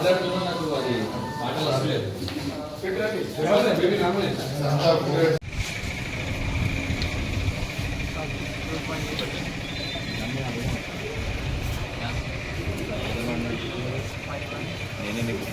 మాట్లాడుతున్నా నాకు అది మాటలు వస్తలేదు నేనే మీకు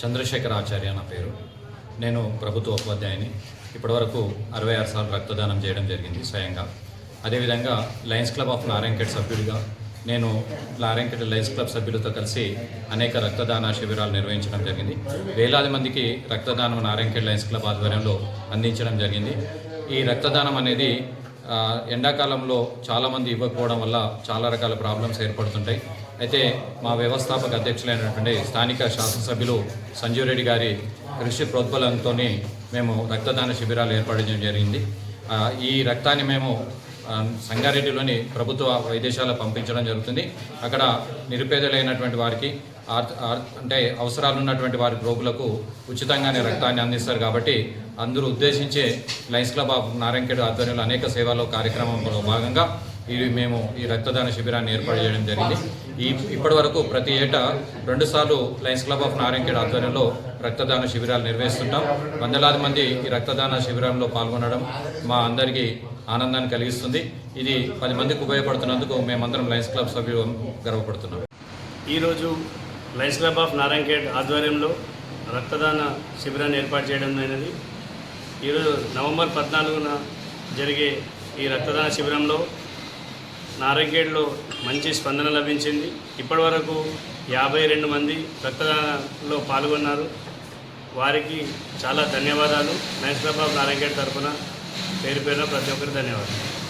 చంద్రశేఖర్ ఆచార్య నా పేరు. నేను ప్రభుత్వ ఉపాధ్యాయుని. ఇప్పటివరకు అరవై ఆరు సార్లు రక్తదానం చేయడం జరిగింది స్వయంగా. అదేవిధంగా లయన్స్ క్లబ్ ఆఫ్ నారాయణఖేడ్ సభ్యుడిగా నేను నారాయణఖేడ్ లయన్స్ క్లబ్ సభ్యులతో కలిసి అనేక రక్తదాన శిబిరాలు నిర్వహించడం జరిగింది. వేలాది మందికి రక్తదానం నారాయణఖేడ్ లయన్స్ క్లబ్ ఆధ్వర్యంలో అందించడం జరిగింది. ఈ రక్తదానం అనేది ఎండాకాలంలో చాలామంది ఇవ్వకపోవడం వల్ల చాలా రకాల ప్రాబ్లమ్స్ ఏర్పడుతుంటాయి. అయితే మా వ్యవస్థాపక అధ్యక్షులైనటువంటి స్థానిక శాసనసభ్యులు సంజీవ్ రెడ్డి గారి కృషి ప్రోద్బలంతో మేము రక్తదాన శిబిరాలు ఏర్పడడం జరిగింది. ఈ రక్తాన్ని మేము సంగారెడ్డిలోని ప్రభుత్వ వైద్యశాల పంపించడం జరుగుతుంది. అక్కడ నిరుపేదలైనటువంటి వారికి ఆర్- ఆర్- అంటే అవసరాలు ఉన్నటువంటి వారి రోగులకు ఉచితంగానే రక్తాన్ని అందిస్తారు కాబట్టి అందరూ ఉద్దేశించే లయన్స్ క్లబ్ ఆఫ్ నారాయణఖేడ్ ఆధ్వర్యంలో అనేక సేవలు కార్యక్రమంలో భాగంగా ఇది మేము ఈ రక్తదాన శిబిరాన్ని ఏర్పాటు చేయడం జరిగింది. ఈ ఇప్పటి వరకు ప్రతి ఏటా రెండుసార్లు లయన్స్ క్లబ్ ఆఫ్ నారాయణఖేడ్ ఆధ్వర్యంలో రక్తదాన శిబిరాలు నిర్వహిస్తుంటాం. వందలాది మంది ఈ రక్తదాన శిబిరంలో పాల్గొనడం మా అందరికీ ఆనందాన్ని కలిగిస్తుంది. ఇది పది మందికి ఉపయోగపడుతున్నందుకు మేమందరం లయన్స్ క్లబ్ సభ్యులు గర్వపడుతున్నాం. ఈరోజు లయన్స్ క్లబ్ ఆఫ్ నారాయణఖేడ్ ఆధ్వర్యంలో రక్తదాన శిబిరాన్ని ఏర్పాటు చేయడం అనేది ఈరోజు నవంబర్ పద్నాలుగున జరిగే ఈ రక్తదాన శిబిరంలో నారాయణగేడ్లో మంచి స్పందన లభించింది. ఇప్పటివరకు యాభై రెండు మంది రక్తదానంలో పాల్గొన్నారు. వారికి చాలా ధన్యవాదాలు. లయన్స్ నారాయణగేడ్ తరఫున పేరు పేరున ప్రతి ఒక్కరికి ధన్యవాదాలు.